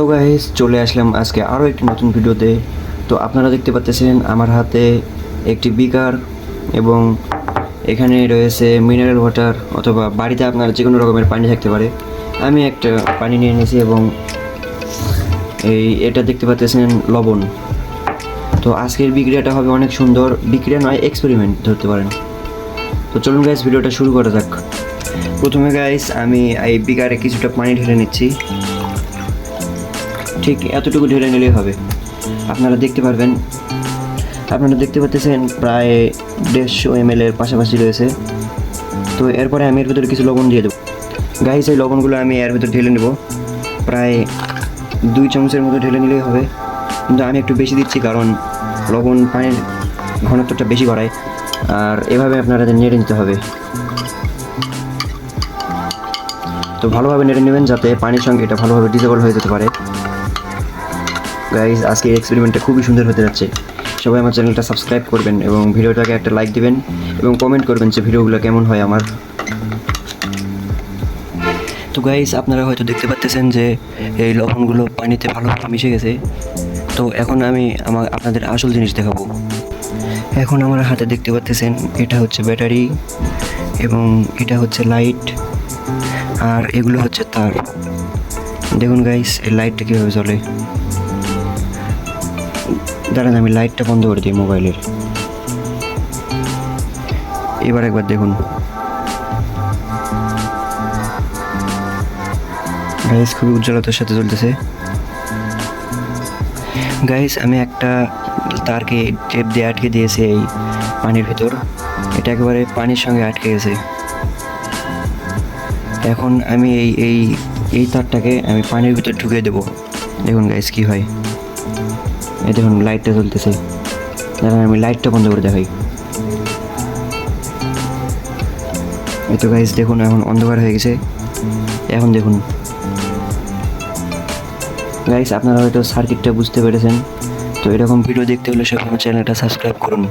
তো গাইস চলে আসলাম আজকে আরও একটি নতুন ভিডিওতে। তো আপনারা দেখতে পাচ্ছেন আমার হাতে একটি বিকার এবং এখানে রয়েছে মিনারেল ওয়াটার অথবা বাড়িতে আপনার যে কোনো রকমের পানি থাকতে পারে। আমি একটা পানি নিয়ে নিয়েছি এবং এই এটা দেখতে পাচ্ছেন লবণ। তো আজকের বিক্রিয়াটা হবে অনেক সুন্দর। বিক্রিয়া নয় এক্সপেরিমেন্ট ধরতে পারেন। তো চলুন গাইস ভিডিওটা শুরু করা যাক। প্রথমে গাইস আমি এই বিকারে কিছুটা পানি ঢেলে নিচ্ছি। ঠিক এতটুকু ঢেলে নিলেই হবে। আপনারা দেখতে পারবেন, আপনারা দেখতে পাচ্ছেন প্রায় দেড়শো এম এর পাশাপাশি রয়েছে। তো এরপরে আমি এর ভিতরে কিছু লবণ দিয়ে দেবো। গাইস, এই লবণগুলো আমি এর ভিতরে ঢেলে নেব। প্রায় দুই চামচের মতো ঢেলে নিলেই হবে। কিন্তু আমি একটু বেশি দিচ্ছি কারণ লবণ পানির ঘনত্বটা বেশি করায় আর এভাবে আপনারা নেড়ে নিতে হবে। তো ভালোভাবে নেড়ে নেবেন যাতে পানির সঙ্গে এটা ভালোভাবে ডিজেবল হয়ে যেতে পারে। গাইজ আজকে এক্সপেরিমেন্টটা খুবই সুন্দর হতে যাচ্ছে। সবাই আমার চ্যানেলটা সাবস্ক্রাইব করবেন এবং ভিডিওটাকে একটা লাইক দিবেন এবং কমেন্ট করবেন যে ভিডিওগুলো কেমন হয় আমার। তো গাইজ আপনারা হয়তো দেখতে পাচ্ছেন যে এই লবণগুলো পানিতে ভালোভাবে মিশে গেছে। তো এখন আমি আমার আপনাদের আসল জিনিস দেখাবো। এখন আমার হাতে দেখতে পাচ্ছেন এটা হচ্ছে ব্যাটারি এবং এটা হচ্ছে লাইট আর এগুলো হচ্ছে তার। দেখুন গাইস এই লাইটটা কীভাবে চলে দাঁড়ান, আমি লাইটটা বন্ধ করে দিই মোবাইলের। এবার একবার দেখুন। গাইস খুবই উজ্জ্বলতার সাথে চলতেছে। গাইস আমি একটা তারকে টেপ দিয়ে আটকে দিয়েছি এই পানির ভেতর। এটা একেবারে পানির সঙ্গে আটকে গেছে। এখন আমি এই এই এই তারটাকে আমি পানির ভিতর ঢুকিয়ে দেবো। দেখুন গাইস কি হয়। এই দেখুন, লাইটটা চলতেছে দাঁড়ান, আমি লাইটটা বন্ধ করে দেখাই। এই তো গাইজ দেখুন, এখন অন্ধকার হয়ে গেছে। এখন দেখুন। গাইজ আপনারা হয়তো সার্কিটটা বুঝতে পেরেছেন। তো এরকম ভিডিও দেখতে হলে সেখানে চ্যানেলটা সাবস্ক্রাইব করুন।